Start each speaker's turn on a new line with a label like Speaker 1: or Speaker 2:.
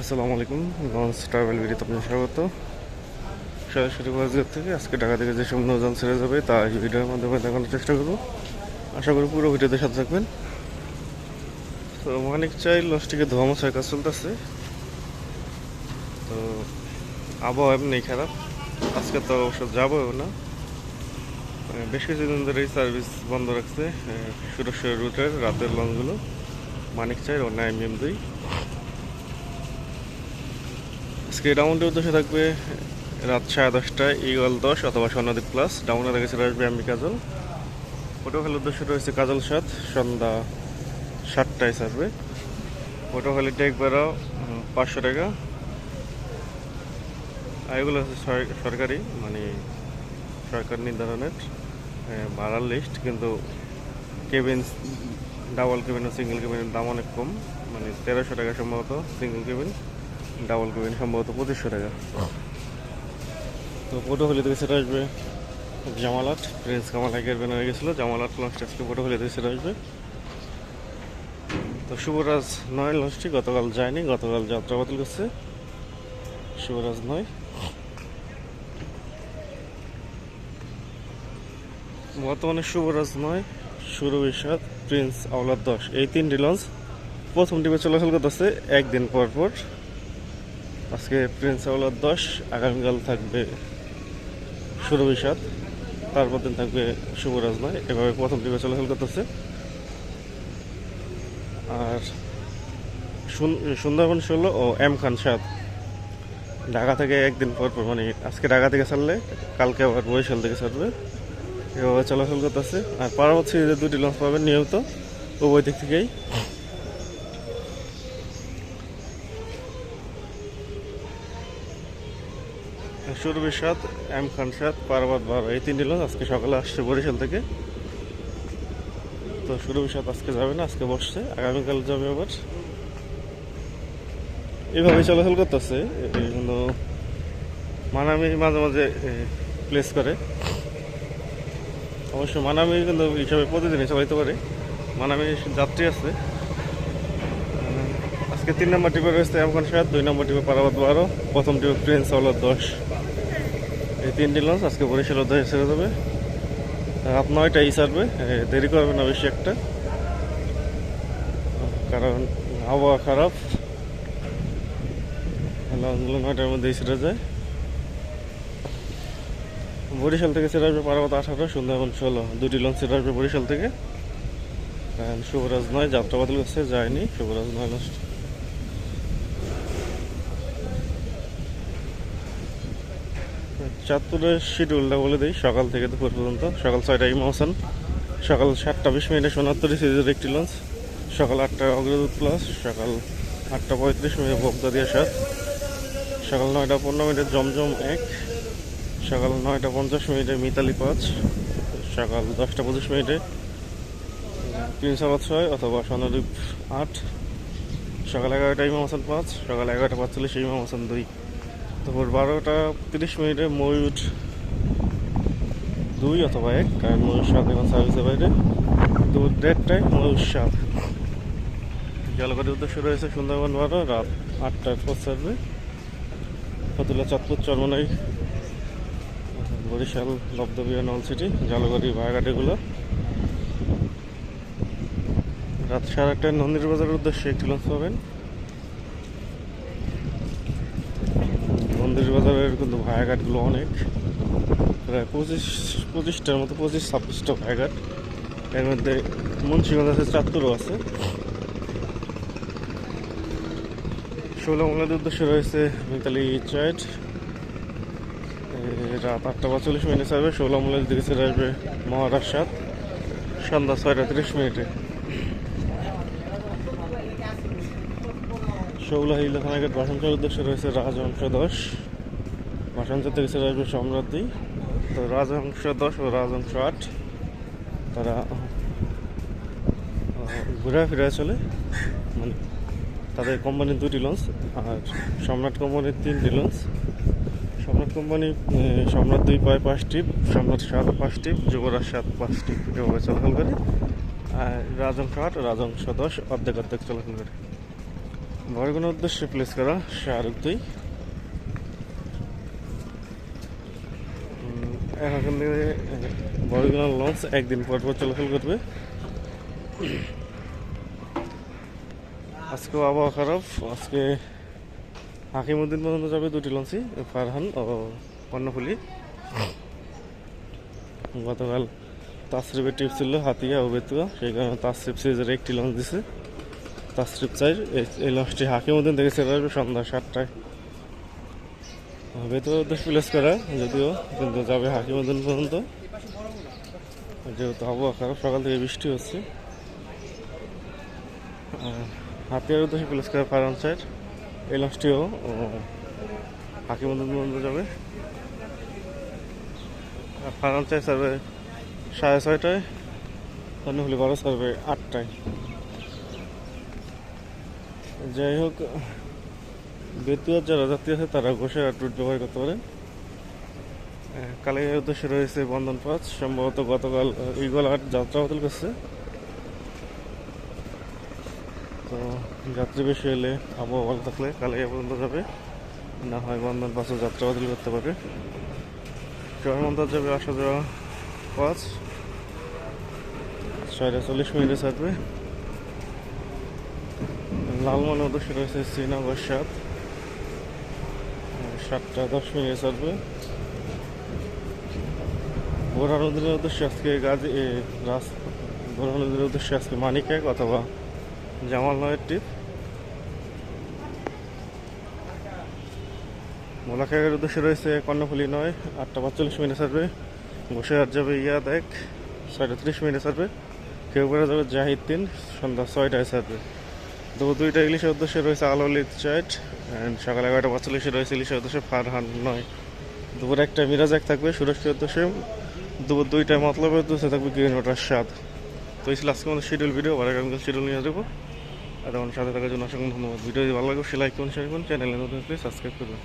Speaker 1: আসসালামু আলাইকুম, launch travel ভিডিওতে আপনার স্বাগত। সরাসরি বাজার থেকে আজকে ঢাকা থেকে যে সব ছেড়ে যাবে, তা এই ভিডিওর মাধ্যমে দেখানোর চেষ্টা করব। আশা করি পুরো ভিডিওতে সাথে থাকবেন। তো অনেক চাই লঞ্চটিকে ধোয়া মোছার কাজ চলতেছে। তো আবহাওয়া এমনি খারাপ। আজকে তো অবশ্য যাব না। মানে বেশ কিছুদিন ধরে এই সার্ভিস বন্ধ রাখছে সুরক্ষা রুটের, রাতের লঞ্চগুলো। মানিক চাই ও নাইম এম দুই। আজকে রাউন্ডের উদ্দেশ্যে থাকবে রাত সাড়ে দশটায় ইগল দশ অথবা স্বর্ণদ্বীপ প্লাস ডাউনে থেকে চলে আসবে আমি কাজল। পটুয়াখালীর উদ্দেশ্য রয়েছে কাজল সাত সন্ধ্যা সাতটায় ছাড়বে। পটুয়াখালীটা একবারও পাঁচশো টাকা। আর এগুলো হচ্ছে সরকারি মানে সরকার নির্ধারণের ভাড়ার লিস্ট কিন্তু কেবিন ডাবল কেবিন ও সিঙ্গেল কেবিনের দাম অনেক কম। মানে তেরোশো টাকা সম্ভবত সিঙ্গেল কেবিন ডাবল কেবিন সম্ভবত পঁচিশশো টাকা। তো পটুয়াখালী থেকে সেটা আসবে। জামালাট প্রিন্স কামাল হাইকের ব্যানার গেছিল জামালাট লঞ্চটা আজকে থেকে সেটা আসবে। তো শুভরাজ নয় লঞ্চটি গতকাল যায়নি গতকাল যাত্রা বাতিল করছে। শুভরাজ নয়। বর্তমানে শুভরাজ নয় সুরবিষাদ প্রিন্স আওলাদ দশ। এই তিনটি লঞ্চ প্রথম টিমে চলাচল করতেছে একদিন পর পর। আজকে প্রিন্স আওলাদ দশ, আগামীকাল থাকবে সুরবিষাদ তারপর দিন থাকবে শুভরাজ নয় এভাবে প্রথম টিমে চলাচল করতেছে। আর সুন- সুন্দরবন ষোলো ও এম খান সাত। ঢাকা থেকে একদিন পর পর মানে আজকে ঢাকা থেকে ছাড়লে, কালকে আবার বরিশাল থেকে ছাড়বে। এভাবে চলাচল করতেছে। আর পারাবত সিরিজের দুটি লঞ্চ পাবেন নিয়মিত। উভয় দিক থেকেই। সুরবির সাত এম খান সাত পারাবাদ বারো, এই তিনটি লঞ্চ আজকে সকালে আসছে বরিশাল থেকে। তো সুরবির সাত আজকে যাবে না, আজকে বসছে, আগামীকাল যাবে আবার। এইভাবে চলাচল করতেছে কিন্তু মানামি মাঝে মাঝে প্লেস করে। অবশ্য মানামি কিন্তু হিসাবে প্রতিদিনই চালাইতে পারে। মানামি যাত্রী আছে। আজকে তিন নম্বর টিপে রয়েছে এমখান সাত দুই নম্বর টিপে পারাবাদ বারো প্রথম টিপে প্রিন্স হলো দশ। এই তিনটি লঞ্চ আজকে বরিশাল অধ্যায় ছেড়ে দেবে। রাত নয়টাই ছাড়বে দেরি করবে না বেশি একটা। কারণ আবহাওয়া খারাপ। লঞ্চগুলো নয়টার মধ্যেই ছেড়ে যায়। বরিশাল থেকে ছেড়ে আসবে পারাবত আঠারো সুন্দরবন ষোলো। দুটি লঞ্চ ছেড়ে আসবে বরিশাল থেকে। শুভরাজ নয়, যাত্রা বাতিল করছে যায়নি। শুভরাজ নয় চাঁদপুরের শিডিউলটা বলে দিই, সকাল থেকে দুপুর পর্যন্ত। সকাল ছয়টা ইমাম হাসান, সকাল সাতটা বিশ মিনিটে সোনাত্তরি সিরিজের একটি লঞ্চ সকাল আটটা অগ্রদূত প্লাস সকাল আটটা পঁয়ত্রিশ মিনিটে বগদাদিয়া সাত সকাল নয়টা পনেরো মিনিটে জমজম এক, সকাল নয়টা পঞ্চাশ মিনিটে মিতালি পাঁচ, সকাল দশটা পঁচিশ মিনিটে প্রিন্স আবাদ ছয় অথবা স্বর্ণদ্বীপ আট, সকাল এগারোটা ইমাম হাসান পাঁচ, সকাল এগারোটা পাঁচচল্লিশে ইমাম হাসান দুই। দুপুর বারোটা তিরিশ মিনিটে ময়ূর দুই অথবা এক, কারণ ময়ূর সাত এখন সার্ভিসের বাইরে। দুপুর দেড়টায় ময়ূর সাত। জলপাইগুড়ির উদ্দেশ্য রয়েছে সুন্দরবন বারো, রাত আটটার পর ছাড়বে। ফতুল্লা চাঁদপুর, চরমনাই, বরিশাল লব্ধবিয়া নল সিটি জলগড়ি বায়াঘাটিগুলো রাত সাড়ে আটটায় নন্দির বাজারের উদ্দেশ্যে একটি লঞ্চ পাবেন। মন্দির বাজারের কিন্তু ভায়াঘাটগুলো অনেক। প্রায় পঁচিশ, পঁচিশটার মতো, পঁচিশ, ছাব্বিশটা ভায়াঘাট এর মধ্যে মুন্সিগঞ্জ আছে, চাঁদপুরও আছে। ষোলো মূলের উদ্দেশ্যে রয়েছে মিতালি চয়েট। রাত আটটা পঁয়তাল্লিশ মিনিটে ছাড়বে। ষোলো মূলের দিকে ছেড়ে আসবে সাত সন্ধ্যা ছয়টা তিরিশ মিনিটে। শৌলা হিল থানাঘাট বাসন্তর উদ্দেশ্যে রয়েছে রাজহংস দশ বাসন্তর থেকে ছেড়ে আসবে সম্রাদ্ধি তো রাজহংস দশ ও রাজহংস আট। তারা আহ, ঘুরে ফিরে চলে। মানে তাদের কোম্পানির দুটি লঞ্চ আর সম্রাট কোম্পানির তিনটি লঞ্চ সম্রাট কোম্পানি সম্রাট দুই পায় পাঁচ টিপ সম্রাট সাত পাঁচ টিপ যুবরাজ সাত পাঁচ টিপ এভাবে চলাচল করে। আর রাজংশ আট রাজংশ দশ অর্ধেক অর্ধেক চলাচল করে। বরগুনার উদ্দেশ্যে প্লেস করা শাহরুখ দুই। এখন থেকে বরগুনার লঞ্চ একদিন পর পর চলাচল করবে। আজকেও আবহাওয়া খারাপ, আজকে হাকিমুদ্দিন পর্যন্ত যাবে দুটি লঞ্চই ফারহান ও কর্ণফুলি। গতকাল তাসরিফের টিপ ছিল হাতিয়া ও বেতুয়া, সেই কারণে তাসরিফ সিরিজের একটি লঞ্চ দিছে। তাসরিফ চাই এই লঞ্চটি হাকিমুদ্দিন থেকে ছেড়ে আসবে সন্ধ্যা সাতটায়। বেতুয়া উদ্দেশ্যে প্লেস করা, যদিও কিন্তু যাবে হাকিমুদ্দিন পর্যন্ত। যেহেতু আবহাওয়া খারাপ সকাল থেকে বৃষ্টি হচ্ছে। আর হাতিয়ার উদ্দেশ্যে প্লেস করা ফারান সাইড এই লঞ্চটিও হাকিমুদ্দিন পর্যন্ত যাবে। ফারান চাই সার্ভে সাড়ে ছয়টায় কর্ণফুলি বারো সার্ভে আটটায়। যাই হোক বেতুয়ার যারা যাত্রী আছে, তারা আর রুট ব্যবহার করতে পারেন কালে উদ্দেশ্যে রয়েছে বন্ধন পাঁচ। সম্ভবত গতকাল ইগল আট যাত্রা বাতিল করছে। তো যাত্রী বেশি এলে আবহাওয়া ভালো থাকলে কালে পর্যন্ত যাবে। না হয় বন্ধন পাঁচও যাত্রা বাতিল করতে পারে। চরমন্দার যাবে আসা যাওয়া পাঁচ। ছয়টা চল্লিশ মিনিটে ছাড়বে লালমনে উদ্দেশ্যে রয়েছে শ্রীনগর সাত। সাতটা দশ মিনিট ছাড়বে বোরা নদীর উদ্দেশ্যে আজকে গাজী রাস বোরা নদীর উদ্দেশ্যে আজকে মানিক এক অথবা জামাল নয়ের টিপ মোলাখাগের উদ্দেশ্যে রয়েছে কর্ণফুলি নয়, আটটা পাঁচচল্লিশ মিনিট বসে আর যাবে ইয়াদ এক, ছয়টা ত্রিশ মিনিটে ছাড়বে। কেউ করে যাবে জাহিদ তিন, সন্ধ্যা ছয়টায় ছাড়বে। দুপুর দুইটা ইলিশের উদ্দেশ্যে রয়েছে আলোলিত চাইট সকাল এগারোটা পঁয়তাল্লিশে রয়েছে ইলিশের উদ্দেশ্যে ফারহান নয়। দুপুর একটা মিরাজ এক থাকবে, সুরক্ষিত উদ্দেশ্যে। দুপুর দুইটায় মতলবের উদ্দেশ্যে থাকবে গ্রিন ওটার স্বাদ তো এই ছিল আজকে আমাদের শিডিউল ভিডিও আর আগামীকাল শিডিউল নিয়ে দেবো আর আমার সাথে থাকার জন্য অসংখ্য ধন্যবাদ। ভিডিও যদি ভালো লাগে সে লাইক করুন শেয়ার করুন। চ্যানেলে নতুন সাবস্ক্রাইব করবেন